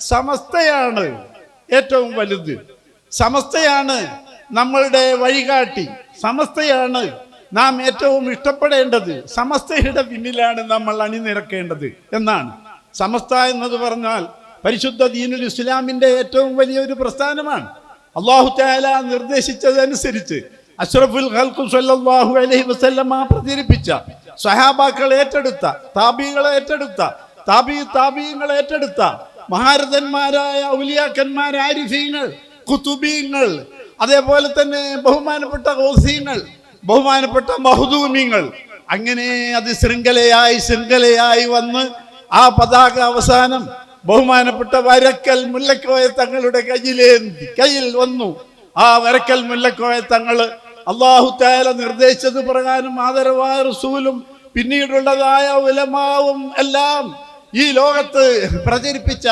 സമസ്തയാണ് ഏറ്റവും വലുത്. സമസ്തയാണ് നമ്മളുടെ വഴികാട്ടി. സമസ്തയാണ് നാം ഏറ്റവും ഇഷ്ടപ്പെടേണ്ടത്. സമസ്തയുടെ പിന്നിലാണ് നമ്മൾ അണിനിരക്കേണ്ടത് എന്നാണ്. സമസ്ത എന്നത് പറഞ്ഞാൽ പരിശുദ്ധ ദീനുൽ ഇസ്ലാമിന്റെ ഏറ്റവും വലിയൊരു പ്രസ്ഥാനമാണ്. അള്ളാഹു താല നിർദ്ദേശിച്ചതനുസരിച്ച് അഷ്റഫുൽ ഖൽഖു സല്ലല്ലാഹു അലൈഹി വസല്ലമ പ്രചരിപ്പിച്ച സഹാബാക്കൾ ഏറ്റെടുത്ത താബികൾ ഏറ്റെടുത്ത താബി താബീങ്ങൾ ഏറ്റെടുത്ത മഹാരഥന്മാരായ ഔലിയാക്കന്മാർ ആരിഫീങ്ങൾ കുത്തുബീങ്ങൾ അതേപോലെ തന്നെ ബഹുമാനപ്പെട്ട ഓസീങ്ങൾ ബഹുമാനപ്പെട്ട മഹുദൂമിങ്ങൾ. അങ്ങനെ അത് ശൃംഖലയായി ശൃംഖലയായി വന്ന് ആ പതാക അവസാനം ബഹുമാനപ്പെട്ട വരക്കൽ മുല്ലക്കോയ തങ്ങളുടെ കയ്യിലേന്തി കയ്യിൽ വന്നു. ആ വരക്കൽ മുല്ലക്കോയ തങ്ങൾ അള്ളാഹു താല നിർദ്ദേശിച്ചത് പ്രകാരം ആദരവായ റസൂലും പിന്നീടുള്ളതായ ഉലമാവും എല്ലാം ഈ ലോകത്ത് പ്രചരിപ്പിച്ച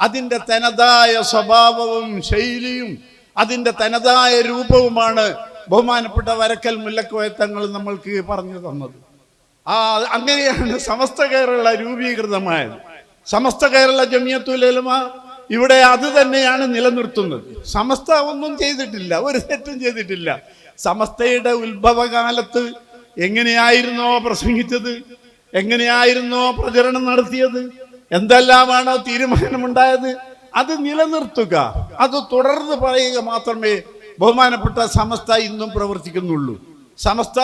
അതിന്റെ തനതായ സ്വഭാവവും ശൈലിയും അതിന്റെ തനതായ രൂപവുമാണ് ബഹുമാനപ്പെട്ട വരക്കൽ മുല്ലക്കോയത്തങ്ങൾ നമ്മൾക്ക് പറഞ്ഞു തന്നത്. ആ അങ്ങനെയാണ് സമസ്ത കേരള രൂപീകൃതമായത്. സമസ്ത കേരള ജമിയത്തുലമ ഇവിടെ അത് തന്നെയാണ് നിലനിർത്തുന്നത്. സമസ്ത ഒന്നും ചെയ്തിട്ടില്ല ഒരു തെറ്റും ചെയ്തിട്ടില്ല. സമസ്തയുടെ ഉത്ഭവകാലത്ത് എങ്ങനെയായിരുന്നോ പ്രസംഗിച്ചത്? എങ്ങനെയായിരുന്നോ പ്രചരണം നടത്തിയത്? എന്തെല്ലാമാണോ തീരുമാനമുണ്ടായത്? അത് നിലനിർത്തുക അത് തുടർന്ന് പറയുക മാത്രമേ ബഹുമാനപ്പെട്ട സമസ്ത ഇന്നും പ്രവർത്തിക്കുന്നുള്ളൂ. സമസ്ത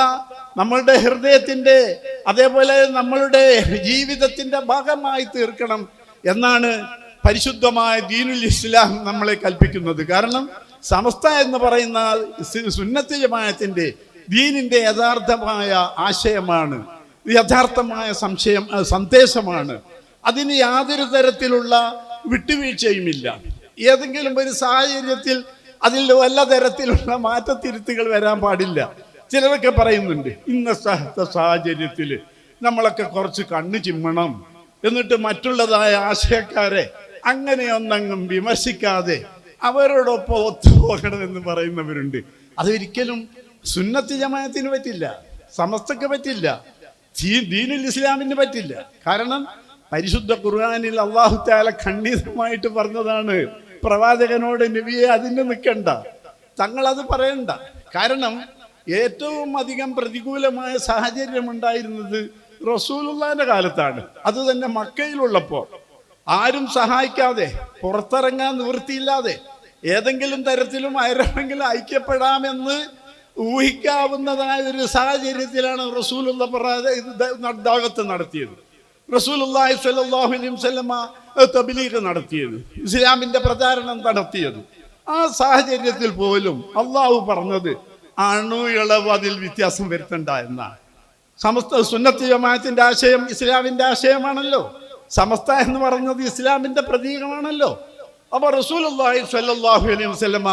നമ്മളുടെ ഹൃദയത്തിന്റെ അതേപോലെ നമ്മളുടെ ജീവിതത്തിന്റെ ഭാഗമായി തീർക്കണം എന്നാണ് പരിശുദ്ധമായ ദീനുൽ ഇസ്ലാം നമ്മളെ കൽപ്പിക്കുന്നത്. കാരണം സമസ്ത എന്ന് പറയുന്ന സുന്നത്തി ജമാഅത്തിന്റെ ദീനിന്റെ യഥാർത്ഥമായ ആശയമാണ്. യഥാർത്ഥമായ സംശയം സന്ദേശമാണ്. അതിന് യാതൊരു തരത്തിലുള്ള വിട്ടുവീഴ്ചയുമില്ല. ഏതെങ്കിലും ഒരു സാഹചര്യത്തിൽ അതിൽ വല്ല തരത്തിലുള്ള മാറ്റത്തിരുത്തുകൾ വരാൻ പാടില്ല. ചിലരൊക്കെ പറയുന്നുണ്ട് ഇന്ന സഹ- സാഹചര്യത്തിൽ നമ്മളൊക്കെ കുറച്ച് കണ്ണു ചിമ്മണം. എന്നിട്ട് മറ്റുള്ളതായ ആശയക്കാരെ അങ്ങനെയൊന്നങ്ങും വിമർശിക്കാതെ അവരോടൊപ്പം ഒത്തുപോകണമെന്ന് പറയുന്നവരുണ്ട്. അതൊരിക്കലും സുന്നത്ത് ജമായത്തിന് പറ്റില്ല സമസ്തക്ക് പറ്റില്ല. ദീനുൽ ഇസ്ലാമിന് പറ്റില്ല. കാരണം പരിശുദ്ധ ഖുർആാനിൽ അള്ളാഹു താല ഖണ്ഡിതമായിട്ട് പറഞ്ഞതാണ് പ്രവാചകനോട് നബിയെ അതിന് നിൽക്കണ്ട തങ്ങൾ അത് പറയണ്ട. കാരണം ഏറ്റവും അധികം പ്രതികൂലമായ സാഹചര്യം ഉണ്ടായിരുന്നത് റസൂലുള്ളാന്റെ കാലത്താണ്. അത് തന്നെ മക്കയിലുള്ളപ്പോൾ ആരും സഹായിക്കാതെ പുറത്തിറങ്ങാൻ നിവൃത്തിയില്ലാതെ ഏതെങ്കിലും തരത്തിലും ആരെങ്കിലും ഐക്യപ്പെടാമെന്ന് ഊഹിക്കാവുന്നതായ ഒരു സാഹചര്യത്തിലാണ് ഇത് ദാവത്ത് നടത്തിയത് റസൂലുള്ളാഹി സ്വല്ലല്ലാഹു അലൈഹി വസല്ലമ തബ്ലീഗ് നടത്തിയത്. ഇസ്ലാമിന്റെ പ്രചാരണം നടത്തിയത്. ആ സാഹചര്യത്തിൽ പോലും അള്ളാഹു പറഞ്ഞത് അണു ഇളവ് അതിൽ വ്യത്യാസം വരുത്തണ്ട എന്നാണ്. സമസ്ത സുന്നത്ത് ജമാഅത്തിന്റെ ആശയം ഇസ്ലാമിന്റെ ആശയമാണല്ലോ. സമസ്ത എന്ന് പറഞ്ഞത് ഇസ്ലാമിന്റെ പ്രതീകമാണല്ലോ. അപ്പൊ റസൂലുള്ളാഹി സ്വല്ലല്ലാഹു അലൈഹി വസല്ലമ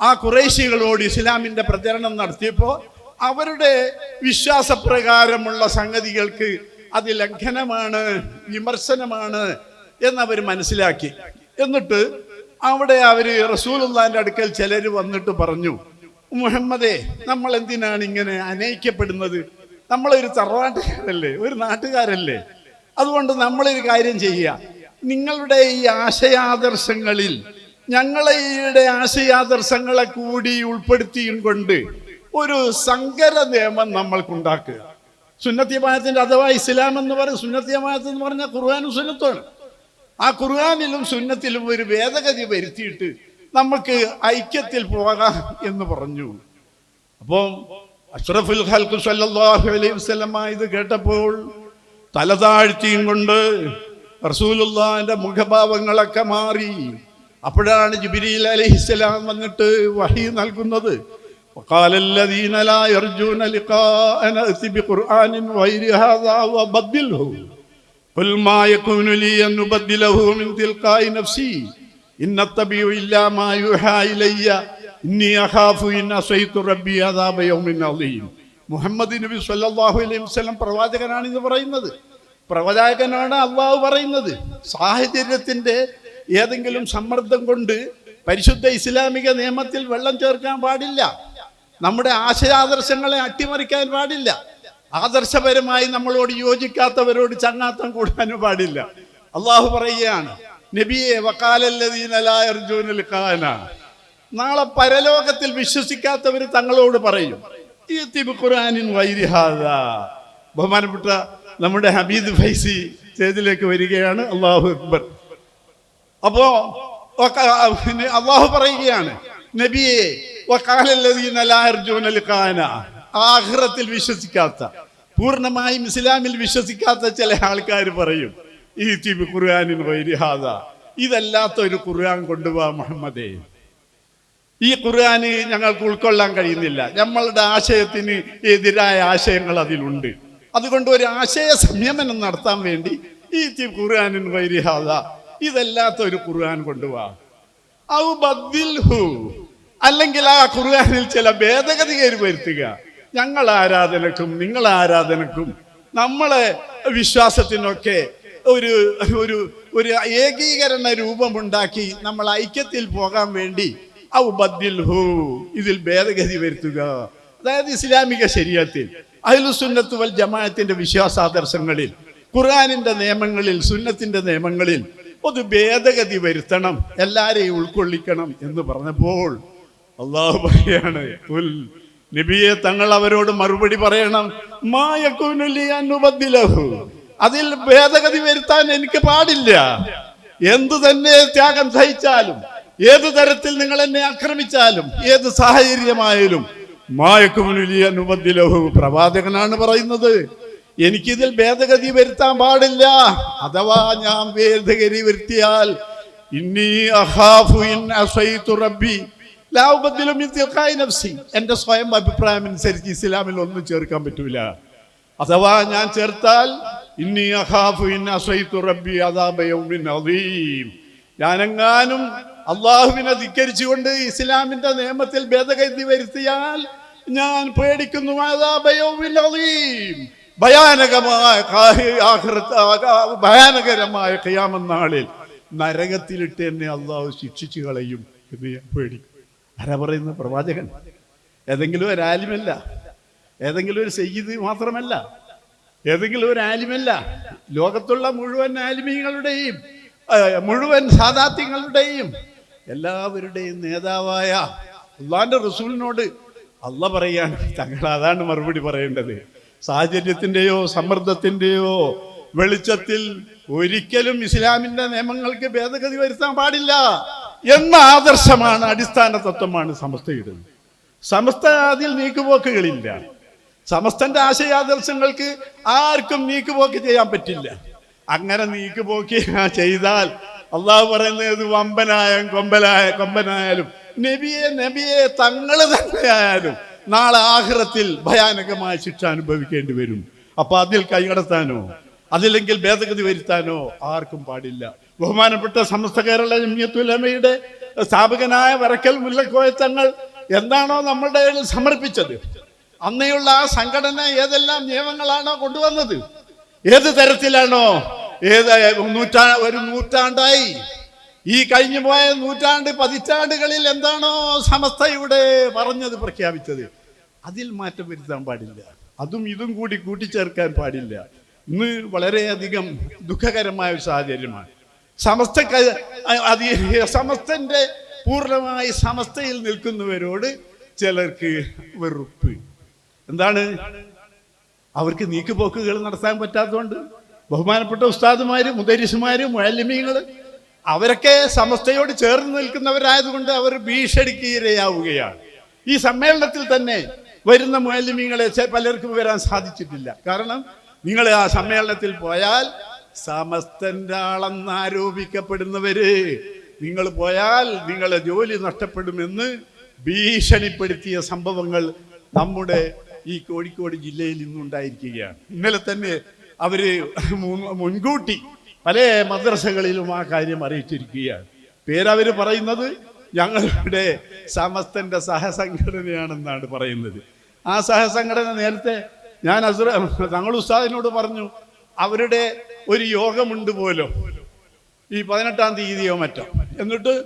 ആ കുറേശികളോട് ഇസ്ലാമിന്റെ പ്രചരണം നടത്തിയപ്പോൾ അവരുടെ വിശ്വാസപ്രകാരമുള്ള സംഗതികൾക്ക് അത് ലംഘനമാണ് വിമർശനമാണ് എന്നവർ മനസ്സിലാക്കി. എന്നിട്ട് അവിടെ അവർ റസൂലുള്ളാന്റെ അടുക്കൽ ചിലർ വന്നിട്ട് പറഞ്ഞു മുഹമ്മദേ നമ്മൾ എന്തിനാണ് ഇങ്ങനെ അനയിക്കപ്പെടുന്നത്? നമ്മളൊരു തറവാട്ടുകാരല്ലേ ഒരു നാട്ടുകാരല്ലേ? അതുകൊണ്ട് നമ്മളൊരു കാര്യം ചെയ്യുക. നിങ്ങളുടെ ഈ ആശയാദർശങ്ങളിൽ ഞങ്ങളുടെ ആശയാദർശങ്ങളെ കൂടി ഉൾപ്പെടുത്തിയും കൊണ്ട് ഒരു സങ്കര നിയമം നമ്മൾക്കുണ്ടാക്കുക. സുന്നത്യമായത്തിന്റെ അഥവാ ഇസ്ലാം എന്ന് പറയുന്നത് സുന്നത്യമായത് എന്ന് പറഞ്ഞാൽ ഖുർആാനും സുന്നത്തുമാണ്. ആ ഖുർആാനിലും സുന്നത്തിലും ഒരു ഭേദഗതി വരുത്തിയിട്ട് നമുക്ക് ഐക്യത്തിൽ പോകാം എന്ന് പറഞ്ഞു. അപ്പം അഷ്റഫുൽ ഖൽഖ് സല്ലാഹു അലൈഹി വസല്ലമ ഇത് കേട്ടപ്പോൾ തലതാഴ്ത്തിയും കൊണ്ട് റസൂലുള്ളാഹിന്റെ മുഖഭാവങ്ങളൊക്കെ മാറി. അപ്പോഴാണ് ജിബ്രീൽ അലൈഹിസ്സലാം വന്നിട്ട് വഹി നൽകുന്നത് وقال الذين لا يرجون لقاءنا ائت بقرآن غير هذا وبدله قل ما يكون لي أن أبدله من تلقاء نفسي إن أتبع إلا ما يوحى إلي إني أخاف إن عصيت ربي عذاب يوم عظيم മുഹമ്മദ് നബി സല്ലല്ലാഹു അലൈഹി വസല്ലം പ്രവാചകനാണ് ഇത് പറയുന്നത് പ്രവാചകനാണ് അള്ളാഹു പറയുന്നത് സാഹചര്യത്തിന്റെ ഏതെങ്കിലും സമ്മർദ്ദം കൊണ്ട് പരിശുദ്ധ ഇസ്ലാമിക നിയമത്തിൽ വെള്ളം ചേർക്കാൻ പാടില്ല. നമ്മുടെ ആശയാദർശങ്ങളെ അട്ടിമറിക്കാൻ പാടില്ല. ആദർശപരമായി നമ്മളോട് യോജിക്കാത്തവരോട് ചങ്ങാത്തം കൂടാനും പാടില്ല. അള്ളാഹു പറയുകയാണ് നബിയെ കാന നാളെ പരലോകത്തിൽ വിശ്വസിക്കാത്തവർ തങ്ങളോട് പറയും ഈ ഖുർആനിൻ വൈരിഹാദ ബഹുമാനപ്പെട്ട നമ്മുടെ ഹബീദ് ഫൈസി സ്റ്റേജിലേക്ക് വരികയാണ്. അള്ളാഹു അക്ബർ. അപ്പോ അള്ളാഹു പറയുകയാണ് നബിയെ ആഹ്റത്തിൽ വിശ്വസിക്കാത്ത പൂർണമായും ഇസ്ലാമിൽ വിശ്വസിക്കാത്ത ചില ആൾക്കാർ പറയും ഈ തിബ് ഖുർആനിൻ വൈരിഹാദ ഇതല്ലാത്ത ഒരു ഖുർആൻ കൊണ്ടുപോവാ മുഹമ്മദേ. ഈ ഖുർആാന് ഞങ്ങൾക്ക് ഉൾക്കൊള്ളാൻ കഴിയുന്നില്ല. നമ്മളുടെ ആശയത്തിന് എതിരായ ആശയങ്ങൾ അതിലുണ്ട്. അതുകൊണ്ട് ഒരു ആശയ സംയമനം നടത്താൻ വേണ്ടി ഈ ഖുർആനിൻ വൈരിഹാദ ഇതല്ലാത്ത ഒരു ഖുർആൻ കൊണ്ടുപോവാ. അല്ലെങ്കിൽ ആ ഖുർആനിൽ ചില ഭേദഗതികൾ വരുത്തുക ഞങ്ങൾ ആരാധനക്കും നിങ്ങൾ ആരാധനക്കും നമ്മളെ വിശ്വാസത്തിനൊക്കെ ഒരു ഒരു ഒരു ഏകീകരണ രൂപമുണ്ടാക്കി നമ്മൾ ഐക്യത്തിൽ പോകാൻ വേണ്ടി ഔ ബദ്ദിൽഹു. ഇതിൽ ഭേദഗതി വരുത്തുക അതായത് ഇസ്ലാമിക ശരീരത്തിൽ അഹ്ലുസുന്നത്ത് വൽ ജമാഅത്തിന്റെ വിശ്വാസാദർശങ്ങളിൽ ഖുർആാനിന്റെ നിയമങ്ങളിൽ സുന്നത്തിന്റെ നിയമങ്ങളിൽ ഒരു ഭേദഗതി വരുത്തണം എല്ലാരെയും ഉൾക്കൊള്ളിക്കണം എന്ന് പറഞ്ഞപ്പോൾ അള്ളാഹു പറയാണ് "ഖുൽ നബിയെ തങ്ങൾ അവരോട് മറുപടി പറയണം. മായക്കൂനുലി അനുബദ്ധിലഹു അതിൽ ഭേദഗതി വരുത്താൻ എനിക്ക് പാടില്ല. എന്തു തന്നെ ത്യാഗം സഹിച്ചാലും ഏത് തരത്തിൽ നിങ്ങൾ എന്നെ ആക്രമിച്ചാലും ഏത് സാഹചര്യമായാലും മായക്കുമുനുലി അനുബദ്ധിലഹു പ്രവാചകനാണ് പറയുന്നത്. എനിക്കിതിൽ ഭേദഗതി വരുത്താൻ പാടില്ല. അഥവാ ഞാൻ ഭേദഗതി വരുത്തിയാൽ അഖാഫു ഇൻ അസൈതു റബ്ബി എന്റെ സ്വയം അഭിപ്രായം അനുസരിച്ച് ഇസ്ലാമിൽ ഒന്നും ചേർക്കാൻ പറ്റൂല. അഥവാ ഞാൻ ചേർത്താൽ ഇന്നി അഖാഫു ഇൻ അസൈതു റബ്ബി ഞാനെങ്ങാനും അള്ളാഹുവിനെ ധിക്കരിച്ചുകൊണ്ട് ഇസ്ലാമിന്റെ നിയമത്തിൽ ഭേദഗതി വരുത്തിയാൽ ഞാൻ പേടിക്കുന്നു അദാബ യൗമിൻ അദീം. ഭയാനകമായ ഭയാനകരമായ ഖിയാമനാളിൽ നരകത്തിലിട്ട് എന്നെ അള്ളാഹു ശിക്ഷിച്ചു കളയും എന്ന് ഞാൻ പേടിക്കും. ആരാ പറയുന്ന പ്രവാചകൻ. ഏതെങ്കിലും ഒരു ആലിമല്ല. ഏതെങ്കിലും ഒരു സയ്യിദ് മാത്രമല്ല. ഏതെങ്കിലും ഒരു ആലിമല്ല. ലോകത്തുള്ള മുഴുവൻ ആലിമീങ്ങളുടെയും മുഴുവൻ സാദാത്യങ്ങളുടെയും എല്ലാവരുടെയും നേതാവായ അള്ളാന്റെ റസൂലിനോട് അല്ല പറയാണ്. തങ്ങൾ അതാണ് മറുപടി പറയേണ്ടത്. സാഹചര്യത്തിന്റെയോ സമ്മർദ്ദത്തിന്റെയോ വെളിച്ചത്തിൽ ഒരിക്കലും ഇസ്ലാമിന്റെ നിയമങ്ങൾക്ക് ഭേദഗതി വരുത്താൻ പാടില്ല എന്ന ആദർശമാണ് അടിസ്ഥാന തത്വമാണ് സമസ്തയുടെ സമസ്ത അതിൽ നീക്കുപോക്കുകളില്ല. സമസ്തന്റെ ആശയാദർശങ്ങൾക്ക് ആർക്കും നീക്കുപോക്ക് ചെയ്യാൻ പറ്റില്ല. അങ്ങനെ നീക്കുപോക്ക് ചെയ്താൽ അള്ളാഹു പറയുന്നത് വമ്പനായ കൊമ്പനായ കൊമ്പനായാലും നബിയെ നബിയെ തങ്ങൾ തന്നെയായാലും നാളെ ആഹ്റത്തിൽ ഭയാനകമായ ശിക്ഷ അനുഭവിക്കേണ്ടി വരും. അപ്പൊ അതിൽ കൈകടത്താനോ അതില്ലെങ്കിൽ ഭേദഗതി വരുത്താനോ ആർക്കും പാടില്ല. ബഹുമാനപ്പെട്ട സമസ്ത കേരള ജമിയത്തുലമയുടെ സ്ഥാപകനായ വരക്കൽ മുല്ലക്കോയ തങ്ങൾ എന്താണോ നമ്മളുടെ സമർപ്പിച്ചത്. അന്നെയുള്ള ആ സംഘടന ഏതെല്ലാം നിയമങ്ങളാണോ കൊണ്ടുവന്നത്? ഏത് തരത്തിലാണോ? ഏത് നൂറ്റാ ഒരു നൂറ്റാണ്ടായി. ഈ കഴിഞ്ഞു പോയ നൂറ്റാണ്ട് പതിറ്റാണ്ടുകളിൽ എന്താണോ സമസ്തയുടെ പറഞ്ഞത് പ്രഖ്യാപിച്ചത്. അതിൽ മാറ്റം വരുത്താൻ പാടില്ല. അതും ഇതും കൂടി കൂട്ടിച്ചേർക്കാൻ പാടില്ല. ഇന്ന് വളരെയധികം ദുഃഖകരമായ ഒരു സാഹചര്യമാണ്. സമസ്ത സമസ്തന്റെ പൂർണമായി സമസ്തയിൽ നിൽക്കുന്നവരോട് ചിലർക്ക് വെറുപ്പ്. എന്താണ്? അവർക്ക് നീക്കുപോക്കുകൾ നടത്താൻ പറ്റാത്തതുകൊണ്ട് ബഹുമാനപ്പെട്ട ഉസ്താദുമാരും മുദരിസുമാരും മുഴലിമീങ്ങൾ അവരൊക്കെ സമസ്തയോട് ചേർന്ന് നിൽക്കുന്നവരായതുകൊണ്ട് അവർ ഭീഷണിക്ക് ഇരയാവുകയാണ്. ഈ സമ്മേളനത്തിൽ തന്നെ വരുന്ന മുഴലിമീങ്ങളെ പലർക്കും വരാൻ സാധിച്ചിട്ടില്ല. കാരണം നിങ്ങൾ ആ സമ്മേളനത്തിൽ പോയാൽ സമസ്തന്റെ ആളെന്ന് ആരോപിക്കപ്പെടുന്നവര്. നിങ്ങൾ പോയാൽ നിങ്ങളെ ജോലി നഷ്ടപ്പെടുമെന്ന് ഭീഷണിപ്പെടുത്തിയ സംഭവങ്ങൾ നമ്മുടെ ഈ കോഴിക്കോട് ജില്ലയിൽ ഇന്നുണ്ടായിരിക്കുകയാണ്. ഇന്നലെ തന്നെ അവർ മുൻകൂട്ടി പല മദ്രസകളിലും ആ കാര്യം അറിയിച്ചിരിക്കുകയാണ്. പേരവര് പറയുന്നത് ഞങ്ങളുടെ സമസ്തന്റെ സഹസംഘടനയാണെന്നാണ് പറയുന്നത്. ആ സഹസംഘടന നേരത്തെ ഞാൻ അസുര തങ്ങൾ ഉസ്താദിനോട് പറഞ്ഞു അവരുടെ ഒരു യോഗമുണ്ട് പോലും. ഈ പതിനെട്ടാം തീയതിയോ മറ്റോ. എന്നിട്ട്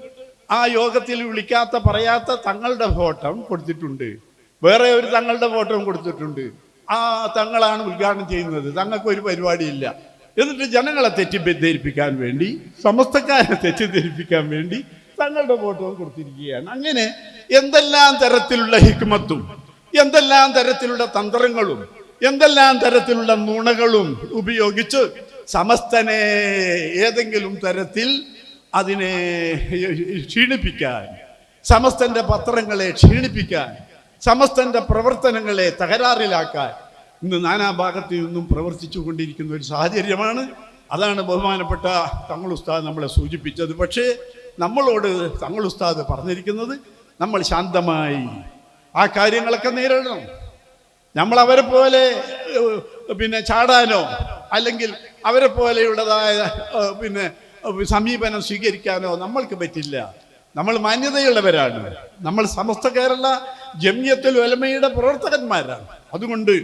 ആ യോഗത്തിൽ വിളിക്കാത്ത പറയാത്ത തങ്ങളുടെ ഫോട്ടം കൊടുത്തിട്ടുണ്ട്. വേറെ ഒരു തങ്ങളുടെ ഫോട്ടോ കൊടുത്തിട്ടുണ്ട്. ആ തങ്ങളാണ് ഉദ്ഘാടനം ചെയ്യുന്നത്. തങ്ങൾക്ക് ഒരു പരിപാടിയില്ല. എന്നിട്ട് ജനങ്ങളെ തെറ്റിദ്ധരിപ്പിക്കാൻ വേണ്ടി സമസ്തക്കാരെ തെറ്റിദ്ധരിപ്പിക്കാൻ വേണ്ടി തങ്ങളുടെ ഫോട്ടോ കൊടുത്തിരിക്കുകയാണ്. അങ്ങനെ എന്തെല്ലാം തരത്തിലുള്ള ഹിക്മത്തും എന്തെല്ലാം തരത്തിലുള്ള തന്ത്രങ്ങളും എന്തെല്ലാം തരത്തിലുള്ള നുണകളും ഉപയോഗിച്ച് സമസ്തനെ ഏതെങ്കിലും തരത്തിൽ അതിനെ ക്ഷീണിപ്പിക്കാൻ സമസ്തന്റെ പത്രങ്ങളെ ക്ഷീണിപ്പിക്കാൻ സമസ്തന്റെ പ്രവർത്തനങ്ങളെ തകരാറിലാക്കാൻ ഇന്ന് നാനാഭാഗത്തു നിന്നും പ്രവർത്തിച്ചു കൊണ്ടിരിക്കുന്ന ഒരു സാഹചര്യമാണ്. അതാണ് ബഹുമാനപ്പെട്ട തങ്ങൾ ഉസ്താദ് നമ്മളെ സൂചിപ്പിച്ചത്. പക്ഷേ നമ്മളോട് തങ്ങൾ ഉസ്താദ് പറഞ്ഞിരിക്കുന്നത് നമ്മൾ ശാന്തമായി ആ കാര്യങ്ങളൊക്കെ നേരിടണം. നമ്മൾ അവരെ പോലെ പിന്നെ ചാടാനോ അല്ലെങ്കിൽ അവരെ പോലെയുള്ളതായ പിന്നെ സമീപനം സ്വീകരിക്കാനോ നമ്മൾക്ക് പറ്റില്ല. നമ്മൾ മാന്യതയുള്ളവരാണ്. നമ്മൾ സമസ്ത കേരള ജമ്യത്തിൽ ഒലമയുടെ പ്രവർത്തകന്മാരാണ്. അതുകൊണ്ട്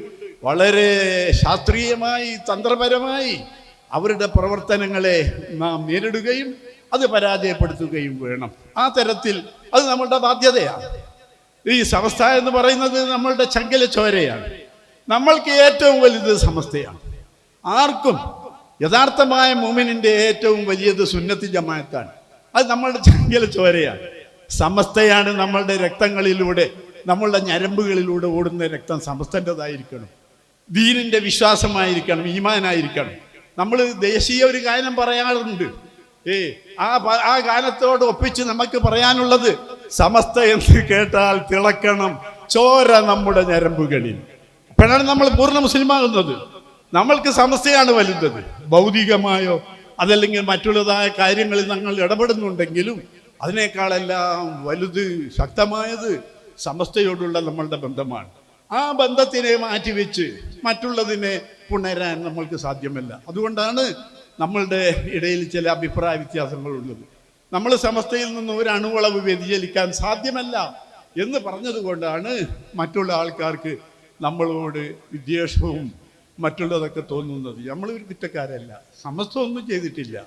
വളരെ ശാസ്ത്രീയമായി തന്ത്രപരമായി അവരുടെ പ്രവർത്തനങ്ങളെ നാം നേരിടുകയും അത് പരാജയപ്പെടുത്തുകയും വേണം. ആ തരത്തിൽ അത് നമ്മളുടെ ബാധ്യതയാണ്. ഈ സമസ്ത എന്ന് പറയുന്നത് നമ്മളുടെ ചങ്കല ചോരയാണ് നമ്മൾക്ക് ഏറ്റവും വലുത് സമസ്തയാണ്. ആർക്കും യഥാർത്ഥമായ മൂമിനിന്റെ ഏറ്റവും വലിയത് സുന്നത്തി ജമാഅത്താണ് അത് നമ്മളുടെ ചങ്കല ചോരയാണ് സമസ്തയാണ് നമ്മളുടെ രക്തങ്ങളിലൂടെ നമ്മളുടെ ഞരമ്പുകളിലൂടെ ഓടുന്ന രക്തം സമസ്തന്റെതായിരിക്കണം ദീനിന്റെ വിശ്വാസമായിരിക്കണം ഈമാനായിരിക്കണം. നമ്മൾ ദേശീയ ഒരു ഗാനം പറയാറുണ്ട്. ഏ ആ ആ ഗാനത്തോട് ഒപ്പിച്ച് നമുക്ക് പറയാനുള്ളത് സമസ്ത എന്ന് കേട്ടാൽ തിളക്കണം. ചോര നമ്മുടെ ഞരമ്പുകളിൽ. അപ്പോഴാണ് നമ്മൾ പൂർണ മുസ്ലിമാകുന്നത്. നമ്മൾക്ക് സമസ്തയാണ് വലുതത് ഭൗതികമായോ അതല്ലെങ്കിൽ മറ്റുള്ളതായ കാര്യങ്ങളിൽ ഞങ്ങൾ ഇടപെടുന്നുണ്ടെങ്കിലും അതിനേക്കാളെല്ലാം വലുത് ശക്തമായത് സമസ്തയോടുള്ള നമ്മളുടെ ബന്ധമാണ്. ആ ബന്ധത്തിനെ മാറ്റിവെച്ച് മറ്റുള്ളതിനെ പുണരാൻ നമ്മൾക്ക് സാധ്യമല്ല. അതുകൊണ്ടാണ് നമ്മളുടെ ഇടയിൽ ചില അഭിപ്രായ വ്യത്യാസങ്ങളുള്ളത്. നമ്മൾ സമസ്തയിൽ നിന്ന് ഒരു അണുവളവ് വ്യതിചലിക്കാൻ സാധ്യമല്ല എന്ന് പറഞ്ഞതുകൊണ്ടാണ് മറ്റുള്ള ആൾക്കാർക്ക് നമ്മളോട് വിദ്വേഷവും മറ്റുള്ളതൊക്കെ തോന്നുന്നത്. നമ്മൾ ഒരു കുറ്റക്കാരല്ല. സമസ്ത ഒന്നും ചെയ്തിട്ടില്ല.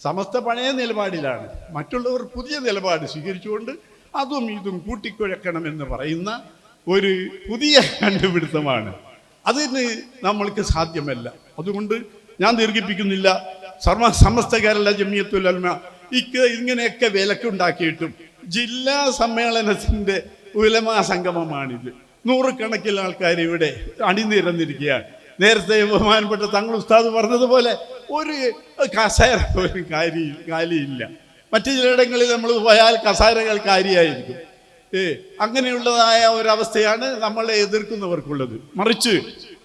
സമസ്ത പഴയ നിലപാടിലാണ്. മറ്റുള്ളവർ പുതിയ നിലപാട് സ്വീകരിച്ചുകൊണ്ട് അതും ഇതും കൂട്ടിക്കുഴക്കണമെന്ന് പറയുന്ന ഒരു പുതിയ കണ്ടുപിടുത്തമാണ്. അതിന് നമ്മൾക്ക് സാധ്യമല്ല. അതുകൊണ്ട് ഞാൻ ദീർഘിപ്പിക്കുന്നില്ല. സർവ സമസ്ത കേരള ജമിയത്തുൽ അൽമ. ഇക്ക് ഇങ്ങനെയൊക്കെ വിലക്കുണ്ടാക്കിയിട്ടും ജില്ലാ സമ്മേളനത്തിന്റെ ഉലമാ സംഗമമാണിത്. നൂറുകണക്കിന് ആൾക്കാർ ഇവിടെ അണിനിരന്നിരിക്കുകയാണ്. നേരത്തെ ബഹുമാനപ്പെട്ട തങ്ങൾ ഉസ്താദ് പറഞ്ഞതുപോലെ ഒരു കസേര ഒരു കാരി കാലിയില്ല. മറ്റു ചിലയിടങ്ങളിൽ നമ്മൾ പോയാൽ കസേരകൾ കാര്യമായിരിക്കും ഏ അങ്ങനെയുള്ളതായ ഒരവസ്ഥയാണ് നമ്മളെ എതിർക്കുന്നവർക്കുള്ളത്. മറിച്ച്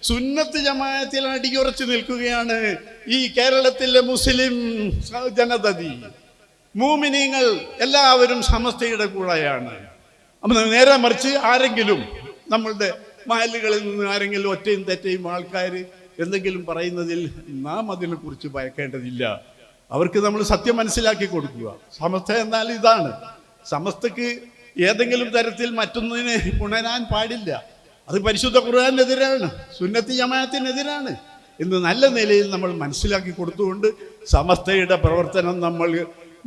സുന്നത്ത് ജമാഅത്തിൽ അടിയുറച്ചു നിൽക്കുകയാണ് ഈ കേരളത്തിലെ മുസ്ലിം ജനതതി. മൂമിനീങ്ങൾ എല്ലാവരും സമസ്തയുടെ കൂടെയാണ്. അപ്പം നേരെ മറിച്ച് ആരെങ്കിലും നമ്മളുടെ മഹലുകളിൽ നിന്ന് ആരെങ്കിലും ഒറ്റയും തെറ്റയും ആൾക്കാർ എന്തെങ്കിലും പറയുന്നതിൽ നാം അതിനെക്കുറിച്ച് ഭയക്കേണ്ടതില്ല. അവർക്ക് നമ്മൾ സത്യം മനസ്സിലാക്കി കൊടുക്കുക. സമസ്ത എന്നാൽ ഇതാണ്. സമസ്തക്ക് ഏതെങ്കിലും തരത്തിൽ മറ്റൊന്നിനെ ഉണരാൻ പാടില്ല. അത് പരിശുദ്ധ ഖുർആാനെതിരാണ് സുന്നത്തി ജമാഅത്തിനെതിരാണ് എന്ന് നല്ല നിലയിൽ നമ്മൾ മനസ്സിലാക്കി കൊടുത്തുകൊണ്ട് സമസ്തയുടെ പ്രവർത്തനം നമ്മൾ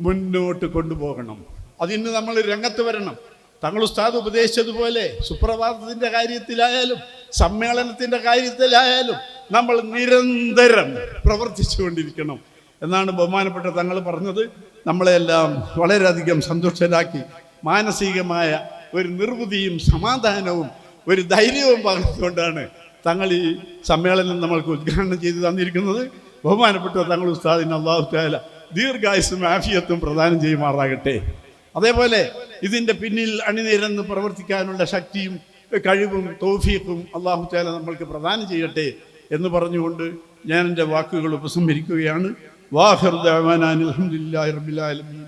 മുന്നോട്ട് കൊണ്ടുപോകണം. അതിന് നമ്മൾ രംഗത്ത് വരണം. തങ്ങൾ ഉസ്താദ് ഉപദേശിച്ചതുപോലെ സുപ്രഭാതത്തിന്റെ കാര്യത്തിലായാലും സമ്മേളനത്തിന്റെ കാര്യത്തിലായാലും നമ്മൾ നിരന്തരം പ്രവർത്തിച്ചുകൊണ്ടിരിക്കണം എന്നാണ് ബഹുമാനപ്പെട്ട തങ്ങൾ പറഞ്ഞത്. നമ്മളെല്ലാം വളരെയധികം സന്തുഷ്ടരാക്കി മാനസികമായ ഒരു നിർവൃതിയും സമാധാനവും ഒരു ധൈര്യവും പകർന്നുകൊണ്ടാണ് തങ്ങൾ ഈ സമ്മേളനം നമ്മൾക്ക് ഉദ്ഘാടനം ചെയ്തു തന്നിരിക്കുന്നത്. ബഹുമാനപ്പെട്ട തങ്ങൾ ഉസ്താദിന് അള്ളാഹു താല ദീർഘായുസും ആഫിയത്തും പ്രദാനം ചെയ്യുമാറാകട്ടെ. അതേപോലെ ഇതിന്റെ പിന്നിൽ അണിനിരന്ന് പ്രവർത്തിക്കാനുള്ള ശക്തിയും കഴിവും തോഫീഖും അള്ളാഹു താല നമ്മൾക്ക് പ്രദാനം ചെയ്യട്ടെ എന്ന് പറഞ്ഞുകൊണ്ട് ഞാൻ എന്റെ വാക്കുകൾ ഉപസംഹരിക്കുകയാണ്. വാഹിർ ദഅവാനാ അനിൽ ഹംദുലില്ലാഹി റബ്ബിൽ ആലമീൻ.